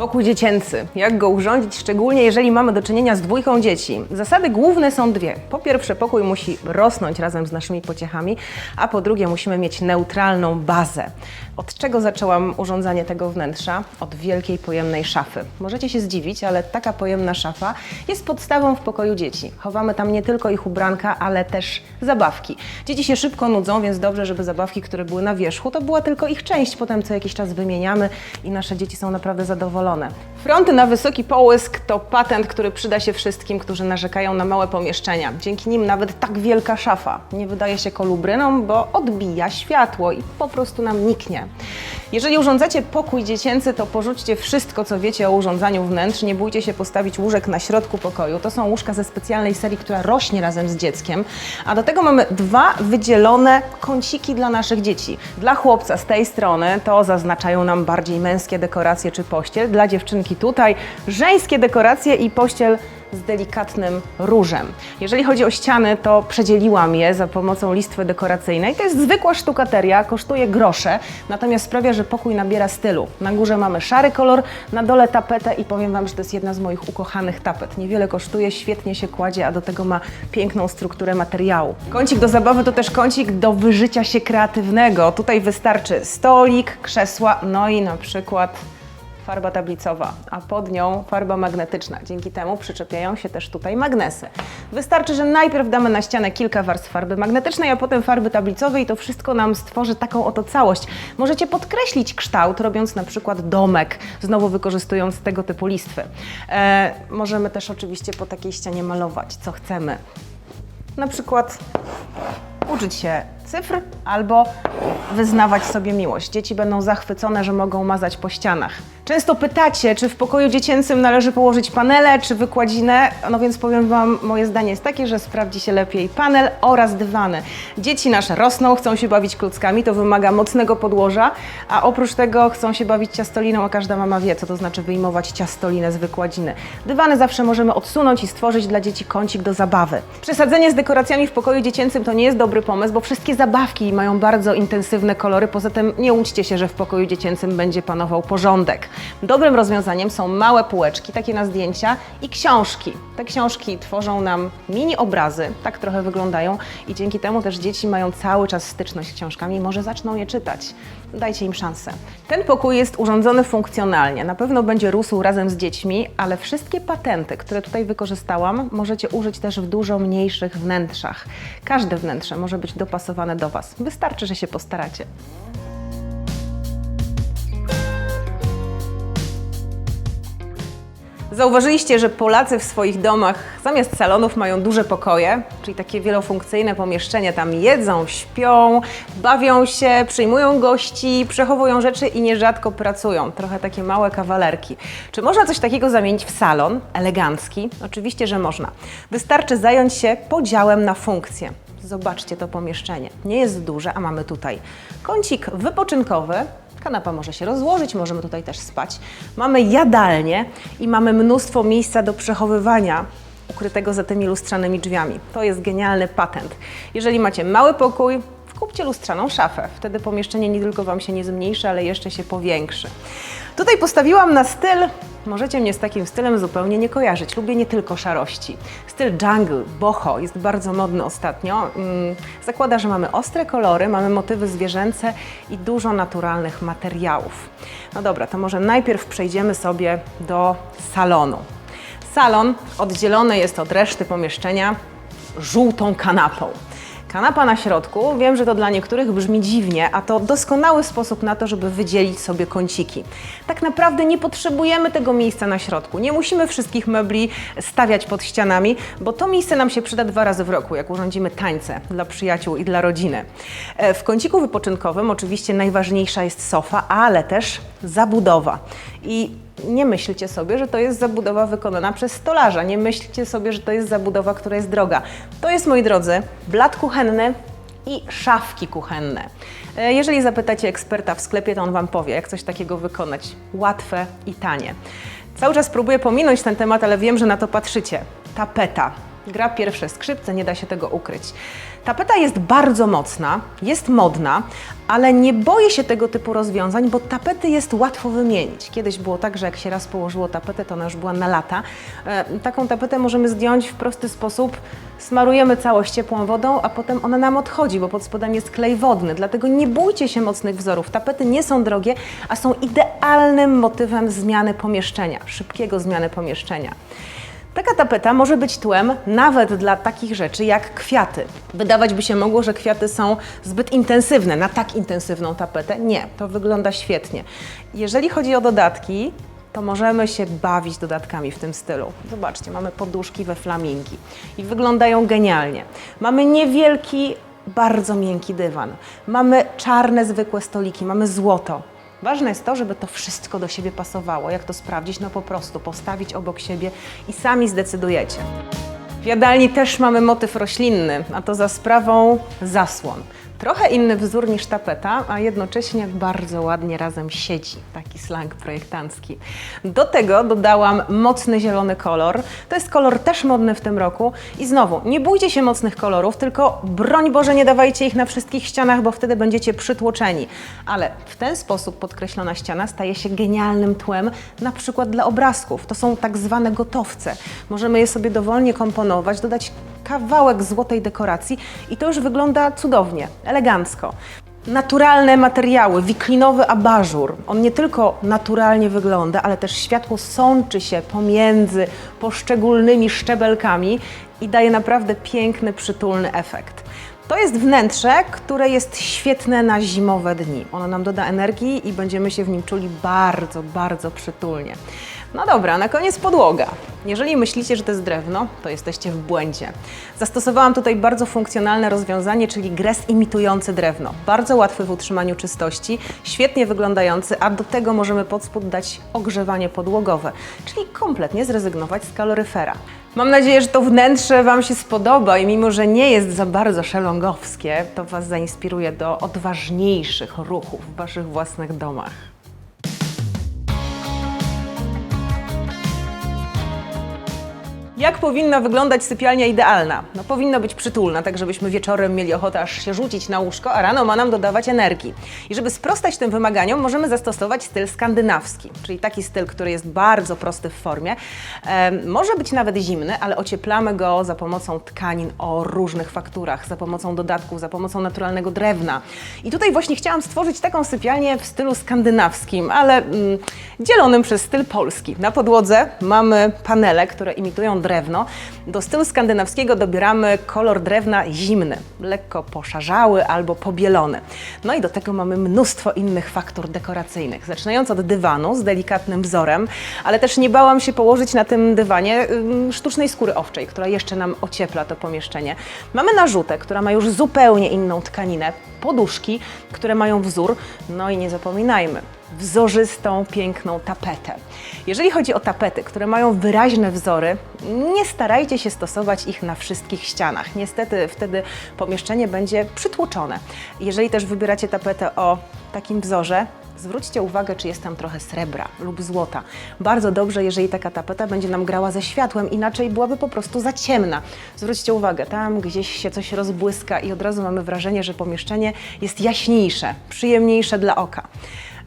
Pokój dziecięcy. Jak go urządzić, szczególnie jeżeli mamy do czynienia z dwójką dzieci? Zasady główne są dwie. Po pierwsze, pokój musi rosnąć razem z naszymi pociechami, a po drugie, musimy mieć neutralną bazę. Od czego zaczęłam urządzanie tego wnętrza? Od wielkiej, pojemnej szafy. Możecie się zdziwić, ale taka pojemna szafa jest podstawą w pokoju dzieci. Chowamy tam nie tylko ich ubranka, ale też zabawki. Dzieci się szybko nudzą, więc dobrze, żeby zabawki, które były na wierzchu, to była tylko ich część. Potem co jakiś czas wymieniamy i nasze dzieci są naprawdę zadowolone. Fronty na wysoki połysk to patent, który przyda się wszystkim, którzy narzekają na małe pomieszczenia. Dzięki nim nawet tak wielka szafa nie wydaje się kolubryną, bo odbija światło i po prostu nam niknie. Jeżeli urządzacie pokój dziecięcy, to porzućcie wszystko, co wiecie o urządzaniu wnętrz. Nie bójcie się postawić łóżek na środku pokoju. To są łóżka ze specjalnej serii, która rośnie razem z dzieckiem. A do tego mamy dwa wydzielone kąciki dla naszych dzieci. Dla chłopca z tej strony to zaznaczają nam bardziej męskie dekoracje czy pościel. Dla dziewczynki tutaj żeńskie dekoracje i pościel z delikatnym różem. Jeżeli chodzi o ściany, to przedzieliłam je za pomocą listwy dekoracyjnej. To jest zwykła sztukateria, kosztuje grosze, natomiast sprawia, że pokój nabiera stylu. Na górze mamy szary kolor, na dole tapetę i powiem Wam, że to jest jedna z moich ukochanych tapet. Niewiele kosztuje, świetnie się kładzie, a do tego ma piękną strukturę materiału. Kącik do zabawy to też kącik do wyżycia się kreatywnego. Tutaj wystarczy stolik, krzesła, no i na przykład farba tablicowa, a pod nią farba magnetyczna. Dzięki temu przyczepiają się też tutaj magnesy. Wystarczy, że najpierw damy na ścianę kilka warstw farby magnetycznej, a potem farby tablicowej i to wszystko nam stworzy taką oto całość. Możecie podkreślić kształt, robiąc na przykład domek, znowu wykorzystując tego typu listwy. E, możemy też oczywiście po takiej ścianie malować, co chcemy. Na przykład uczyć się cyfr albo wyznawać sobie miłość. Dzieci będą zachwycone, że mogą mazać po ścianach. Często pytacie, czy w pokoju dziecięcym należy położyć panele czy wykładzinę. No więc powiem Wam, moje zdanie jest takie, że sprawdzi się lepiej panel oraz dywany. Dzieci nasze rosną, chcą się bawić klockami, to wymaga mocnego podłoża, a oprócz tego chcą się bawić ciastoliną, a każda mama wie, co to znaczy wyjmować ciastolinę z wykładziny. Dywany zawsze możemy odsunąć i stworzyć dla dzieci kącik do zabawy. Przesadzenie z dekoracjami w pokoju dziecięcym to nie jest dobry pomysł, bo wszystkie zabawki mają bardzo intensywne kolory, poza tym nie łudźcie się, że w pokoju dziecięcym będzie panował porządek. Dobrym rozwiązaniem są małe półeczki, takie na zdjęcia i książki. Te książki tworzą nam mini obrazy, tak trochę wyglądają i dzięki temu też dzieci mają cały czas styczność z książkami i może zaczną je czytać. Dajcie im szansę. Ten pokój jest urządzony funkcjonalnie, na pewno będzie rósł razem z dziećmi, ale wszystkie patenty, które tutaj wykorzystałam, możecie użyć też w dużo mniejszych wnętrzach. Każde wnętrze może być dopasowane do Was. Wystarczy, że się postaracie. Zauważyliście, że Polacy w swoich domach zamiast salonów mają duże pokoje, czyli takie wielofunkcyjne pomieszczenia. Tam jedzą, śpią, bawią się, przyjmują gości, przechowują rzeczy i nierzadko pracują. Trochę takie małe kawalerki. Czy można coś takiego zamienić w salon elegancki? Oczywiście, że można. Wystarczy zająć się podziałem na funkcje. Zobaczcie to pomieszczenie. Nie jest duże, a mamy tutaj kącik wypoczynkowy, Kanapa może się rozłożyć, możemy tutaj też spać. Mamy jadalnię i mamy mnóstwo miejsca do przechowywania ukrytego za tymi lustrzanymi drzwiami. To jest genialny patent. Jeżeli macie mały pokój, kupcie lustrzaną szafę. Wtedy pomieszczenie nie tylko Wam się nie zmniejszy, ale jeszcze się powiększy. Tutaj postawiłam na styl, możecie mnie z takim stylem zupełnie nie kojarzyć. Lubię nie tylko szarości. Styl jungle, boho jest bardzo modny ostatnio. Mm, Zakłada, że mamy ostre kolory, mamy motywy zwierzęce i dużo naturalnych materiałów. No dobra, to może najpierw przejdziemy sobie do salonu. Salon oddzielony jest od reszty pomieszczenia żółtą kanapą. Kanapa na środku, wiem, że to dla niektórych brzmi dziwnie, a to doskonały sposób na to, żeby wydzielić sobie kąciki. Tak naprawdę nie potrzebujemy tego miejsca na środku. Nie musimy wszystkich mebli stawiać pod ścianami, bo to miejsce nam się przyda dwa razy w roku, jak urządzimy tańce dla przyjaciół i dla rodziny. E, W kąciku wypoczynkowym oczywiście najważniejsza jest sofa, ale też zabudowa. I nie myślcie sobie, że to jest zabudowa wykonana przez stolarza. Nie myślcie sobie, że to jest zabudowa, która jest droga. To jest, moi drodzy, blat kuchenny i szafki kuchenne. E, Jeżeli zapytacie eksperta w sklepie, to on Wam powie, jak coś takiego wykonać. Łatwe i tanie. Cały czas próbuję pominąć ten temat, ale wiem, że na to patrzycie. Tapeta. Gra pierwsze skrzypce, nie da się tego ukryć. Tapeta jest bardzo mocna, jest modna, ale nie boję się tego typu rozwiązań, bo tapety jest łatwo wymienić. Kiedyś było tak, że jak się raz położyło tapetę, to ona już była na lata. E, taką tapetę możemy zdjąć w prosty sposób. Smarujemy całość ciepłą wodą, a potem ona nam odchodzi, bo pod spodem jest klej wodny. Dlatego nie bójcie się mocnych wzorów. Tapety nie są drogie, a są idealnym motywem zmiany pomieszczenia, szybkiego zmiany pomieszczenia. Taka tapeta może być tłem nawet dla takich rzeczy jak kwiaty. Wydawać by się mogło, że kwiaty są zbyt intensywne na tak intensywną tapetę. Nie, to wygląda świetnie. Jeżeli chodzi o dodatki, to możemy się bawić dodatkami w tym stylu. Zobaczcie, mamy poduszki we flamingi i wyglądają genialnie. Mamy niewielki, bardzo miękki dywan. Mamy czarne, zwykłe stoliki, mamy złoto. Ważne jest to, żeby to wszystko do siebie pasowało. Jak to sprawdzić? No po prostu postawić obok siebie i sami zdecydujecie. W jadalni też mamy motyw roślinny, a to za sprawą zasłon. Trochę inny wzór niż tapeta, a jednocześnie bardzo ładnie razem siedzi. Taki slang projektancki. Do tego dodałam mocny zielony kolor. To jest kolor też modny w tym roku. I znowu, nie bójcie się mocnych kolorów, tylko broń Boże nie dawajcie ich na wszystkich ścianach, bo wtedy będziecie przytłoczeni. Ale w ten sposób podkreślona ściana staje się genialnym tłem, na przykład dla obrazków. To są tak zwane gotowce. Możemy je sobie dowolnie komponować, dodać kawałek złotej dekoracji i to już wygląda cudownie, elegancko. Naturalne materiały, wiklinowy abażur. On nie tylko naturalnie wygląda, ale też światło sączy się pomiędzy poszczególnymi szczebelkami i daje naprawdę piękny, przytulny efekt. To jest wnętrze, które jest świetne na zimowe dni. Ono nam doda energii i będziemy się w nim czuli bardzo, bardzo przytulnie. No dobra, na koniec podłoga. Jeżeli myślicie, że to jest drewno, to jesteście w błędzie. Zastosowałam tutaj bardzo funkcjonalne rozwiązanie, czyli gres imitujący drewno. Bardzo łatwy w utrzymaniu czystości, świetnie wyglądający, a do tego możemy pod spód dać ogrzewanie podłogowe, czyli kompletnie zrezygnować z kaloryfera. Mam nadzieję, że to wnętrze Wam się spodoba i mimo, że nie jest za bardzo szelongowskie, to Was zainspiruje do odważniejszych ruchów w Waszych własnych domach. Jak powinna wyglądać sypialnia idealna? No powinna być przytulna, tak żebyśmy wieczorem mieli ochotę aż się rzucić na łóżko, a rano ma nam dodawać energii. I żeby sprostać tym wymaganiom, możemy zastosować styl skandynawski, czyli taki styl, który jest bardzo prosty w formie. Em, może być nawet zimny, ale ocieplamy go za pomocą tkanin o różnych fakturach, za pomocą dodatków, za pomocą naturalnego drewna. I tutaj właśnie chciałam stworzyć taką sypialnię w stylu skandynawskim, ale mm, dzielonym przez styl polski. Na podłodze mamy panele, które imitują drewno. Do stylu skandynawskiego dobieramy kolor drewna zimny, lekko poszarzały albo pobielony. No i do tego mamy mnóstwo innych faktur dekoracyjnych, zaczynając od dywanu z delikatnym wzorem, ale też nie bałam się położyć na tym dywanie sztucznej skóry owczej, która jeszcze nam ociepla to pomieszczenie. Mamy narzutę, która ma już zupełnie inną tkaninę, poduszki, które mają wzór, no i nie zapominajmy, wzorzystą, piękną tapetę. Jeżeli chodzi o tapety, które mają wyraźne wzory, nie starajcie się stosować ich na wszystkich ścianach. Niestety wtedy pomieszczenie będzie przytłoczone. Jeżeli też wybieracie tapetę o takim wzorze, Zwróćcie uwagę, czy jest tam trochę srebra lub złota. Bardzo dobrze, jeżeli taka tapeta będzie nam grała ze światłem, inaczej byłaby po prostu za ciemna. Zwróćcie uwagę, tam gdzieś się coś rozbłyska i od razu mamy wrażenie, że pomieszczenie jest jaśniejsze, przyjemniejsze dla oka.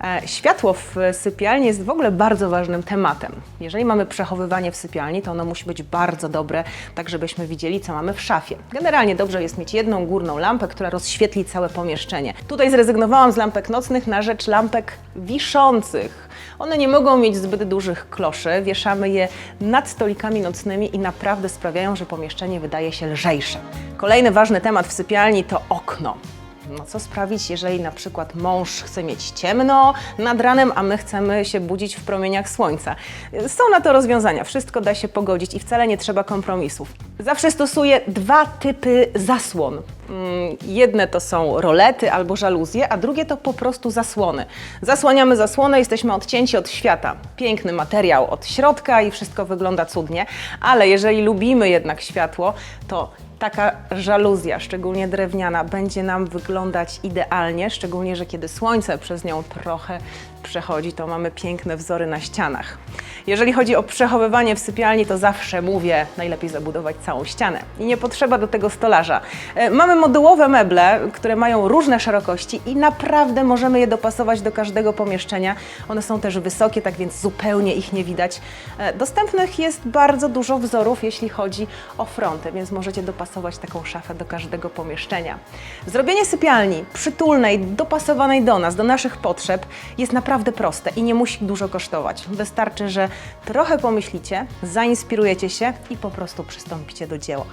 E, Światło w sypialni jest w ogóle bardzo ważnym tematem. Jeżeli mamy przechowywanie w sypialni, to ono musi być bardzo dobre, tak żebyśmy widzieli, co mamy w szafie. Generalnie dobrze jest mieć jedną górną lampę, która rozświetli całe pomieszczenie. Tutaj zrezygnowałam z lampek nocnych na rzecz lampek wiszących. One nie mogą mieć zbyt dużych kloszy, wieszamy je nad stolikami nocnymi i naprawdę sprawiają, że pomieszczenie wydaje się lżejsze. Kolejny ważny temat w sypialni to okno. No co sprawić, jeżeli na przykład mąż chce mieć ciemno nad ranem, a my chcemy się budzić w promieniach słońca? Są na to rozwiązania, wszystko da się pogodzić i wcale nie trzeba kompromisów. Zawsze stosuję dwa typy zasłon. Mm, Jedne to są rolety albo żaluzje, a drugie to po prostu zasłony. Zasłaniamy zasłonę, jesteśmy odcięci od świata. Piękny materiał od środka i wszystko wygląda cudnie, ale jeżeli lubimy jednak światło, to taka żaluzja, szczególnie drewniana, będzie nam wyglądać idealnie, szczególnie, że kiedy słońce przez nią trochę przechodzi, to mamy piękne wzory na ścianach. Jeżeli chodzi o przechowywanie w sypialni, to zawsze mówię, najlepiej zabudować całą ścianę. I nie potrzeba do tego stolarza. E, Mamy modułowe meble, które mają różne szerokości i naprawdę możemy je dopasować do każdego pomieszczenia. One są też wysokie, tak więc zupełnie ich nie widać. E, Dostępnych jest bardzo dużo wzorów, jeśli chodzi o fronty, więc możecie dopasować taką szafę do każdego pomieszczenia. Zrobienie sypialni przytulnej, dopasowanej do nas, do naszych potrzeb jest naprawdę proste i nie musi dużo kosztować. Wystarczy, że trochę pomyślicie, zainspirujecie się i po prostu przystąpicie do dzieła.